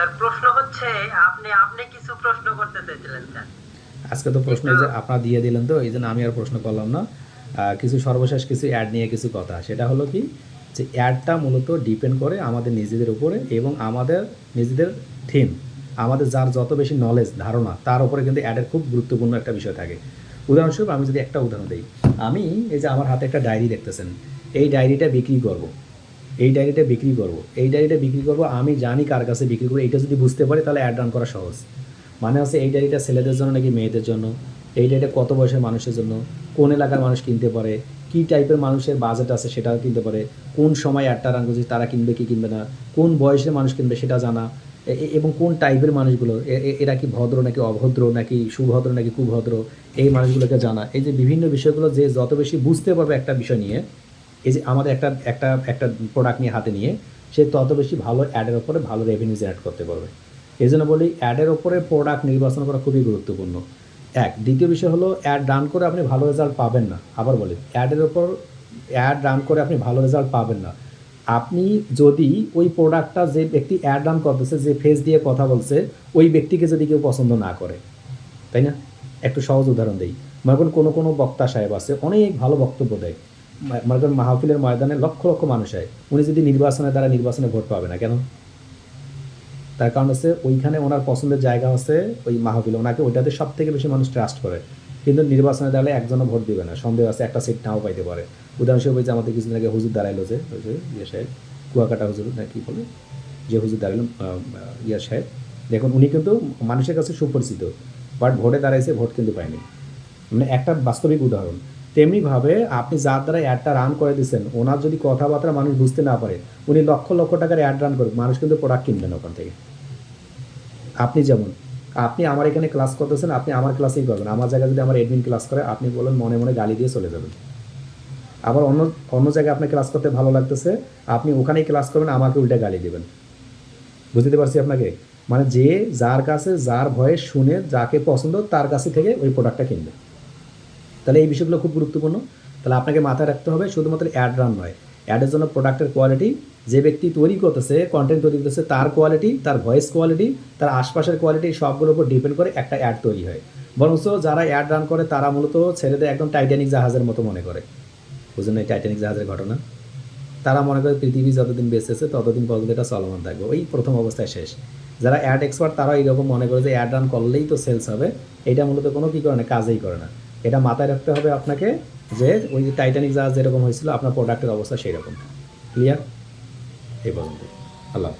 Sir প্রশ্ন হচ্ছে আপনি আপনি কিছু প্রশ্ন করতে চাইছিলেন স্যার। আজকে তো প্রশ্ন যে আপনারা দিয়ে দিলেন তো এই জন্য আমি আর প্রশ্ন করলাম না। কিছু সর্বশেষ কিছু অ্যাড নিয়ে কিছু কথা। সেটা হলো কি যে অ্যাডটা মূলত ডিপেন্ড করে আমাদের নিজেদের উপরে এবং আমাদের নিজেদের থিম আমাদের যার যত বেশি নলেজ ধারণা তার উপরে কিন্তু অ্যাডের খুব গুরুত্বপূর্ণ একটা বিষয় থাকে। উদাহরণস্বরূপ আমি যদি একটা উদাহরণ দিই আমি এই যে আমার হাতে একটা ডায়েরি দেখতেছেন এই ডায়েরিটা বিক্রি করব। এই ডায়েরিটা বিক্রি করব। এই ডায়েরিটা বিক্রি করব, আমি জানি কার কাছে বিক্রি করব, এটা যদি বুঝতে পারি তাহলে অ্যাড রান করা সহজ। মানে হচ্ছে এই ডায়েরিটা ছেলেদের জন্য নাকি মেয়েদের জন্য? এই ডায়েরিটা কত বয়সের মানুষের জন্য? কোন এলাকার মানুষ কিনতে পারে? কী টাইপের মানুষের বাজেট আছে সেটাও কিনতে পারে? কোন সময় অ্যাডটা রান করছে, তারা কিনবে কি কিনবে না? কোন বয়সের মানুষ কিনবে সেটা জানা? এবং কোন টাইপের মানুষগুলো? এরা কি ভদ্র নাকি অভদ্র, নাকি সুভদ্র, নাকি কুভদ্র? এই মানুষগুলোকে জানা। এই যে বিভিন্ন বিষয়গুলো যে যত বেশি বুঝতে পারবে একটা বিষয় নিয়ে এই যে আমাদের একটা একটা একটা প্রোডাক্ট নিয়ে হাতে নিয়ে সে তত বেশি ভালো অ্যাডের ওপরে ভালো রেভিনিউ জেনারেট করতে পারবে। এই জন্য বলি অ্যাডের ওপরে প্রোডাক্ট নির্বাচন করা খুবই গুরুত্বপূর্ণ। এক, দ্বিতীয় বিষয় হলো অ্যাড রান করে আপনি ভালো রেজাল্ট পাবেন না। আবার বলি অ্যাডের ওপর অ্যাড রান করে আপনি ভালো রেজাল্ট পাবেন না। আপনি যদি ওই প্রোডাক্টটা যে ব্যক্তি অ্যাড রান করতেছে, যে ফেস দিয়ে কথা বলছে, ওই ব্যক্তিকে যদি কেউ পছন্দ না করে, তাই না? একটু সহজ উদাহরণ দিই। মনে করেন কোনো কোনো বক্তা সাহেব আছে, অনেক ভালো বক্তব্য দেয়। মনে করেন মাহফিলের ময়দানে লক্ষ লক্ষ মানুষ হয় উনি যদি নির্বাচনের দ্বারা নির্বাচনে ভোট পাবে না, কেন? তার কারণ হচ্ছে ওইখানে ওনার পছন্দের জায়গা হচ্ছে ওই মাহফিল। ওনাকে ওইটাতে সব থেকে বেশি মানুষ ট্রাস্ট করে। কিন্তু নির্বাচনে দাঁড়ালে একজনও ভোট দিবে না। সন্দেহ আছে একটা সিট নাও পাইতে পারে। উদাহরণস্বরূপ যে আমাদের কিছুদিন আগে হুজুর দাঁড়াইলো যে ইয়ে সাহেব, কুয়াকাটা হুজুর, না কি বলে? যে হুজুর দাঁড়াইলো ইয়া সাহেব। দেখুন, উনি কিন্তু মানুষের কাছে সুপরিচিত বাট ভোটে দাঁড়াইছে, ভোট কিন্তু পায়নি। মানে একটা বাস্তবিক উদাহরণ। তেমনিভাবে আপনি যার দ্বারা অ্যাডটা রান করে দিচ্ছেন ওনার যদি কথাবার্তা মানুষ বুঝতে না পারে, উনি লক্ষ লক্ষ টাকার অ্যাড রান করুক, মানুষ কিন্তু প্রোডাক্ট কিনবেন ওখান থেকে। আপনি যেমন, আপনি আমার এখানে ক্লাস করতেছেন, আপনি আমার ক্লাসেই করবেন। আমার জায়গায় যদি আমার এডমিন ক্লাস করে, আপনি বলেন মনে মনে গালি দিয়ে চলে যাবেন। আবার অন্য অন্য জায়গায় আপনার ক্লাস করতে ভালো লাগতেছে, আপনি ওখানেই ক্লাস করবেন, আমাকে উল্টে গালি দেবেন। বুঝতে পারছি আপনাকে? মানে যে যার কাছে, যার ভয়ে শুনে, যাকে পছন্দ, তার কাছে থেকে ওই প্রোডাক্টটা কিনবে। তাহলে এই বিষয়গুলো খুব গুরুত্বপূর্ণ। তাহলে আপনাকে মাথায় রাখতে হবে শুধুমাত্র অ্যাড রান নয়। অ্যাডের জন্য প্রোডাক্টের কোয়ালিটি যে ব্যক্তি তৈরি করতেছে কন্টেন্ট তৈরি করতেছে, তার কোয়ালিটি তার ভয়েস কোয়ালিটি তার আশপাশের কোয়ালিটি সবগুলোর উপর ডিপেন্ড করে একটা অ্যাড তৈরি হয়। বরঞ্চ যারা অ্যাড রান করে, তারা মূলত ছেলেদের একদম টাইটানিক জাহাজের মতো মনে করে। বুঝলেন এই টাইটানিক জাহাজের ঘটনা? তারা মনে করে পৃথিবী যতদিন বেঁচেছে, ততদিন পর্যন্ত এটা চলমান থাকবে। ওই প্রথম অবস্থায় শেষ। যারা অ্যাড এক্সপার্ট তারা এইরকম মনে করে যে অ্যাড রান করলেই তো সেলস হবে। এটা মূলত কোনো কী করে না, কাজেই করে না। এটা মাথায় রাখতে হবে আপনাকে যে ওই যে টাইটানিক জাহাজ যেরকম হয়েছিল, আপনার প্রোডাক্টের অবস্থা সেই রকম ক্লিয়ার এই পর্যন্ত আল্লাহ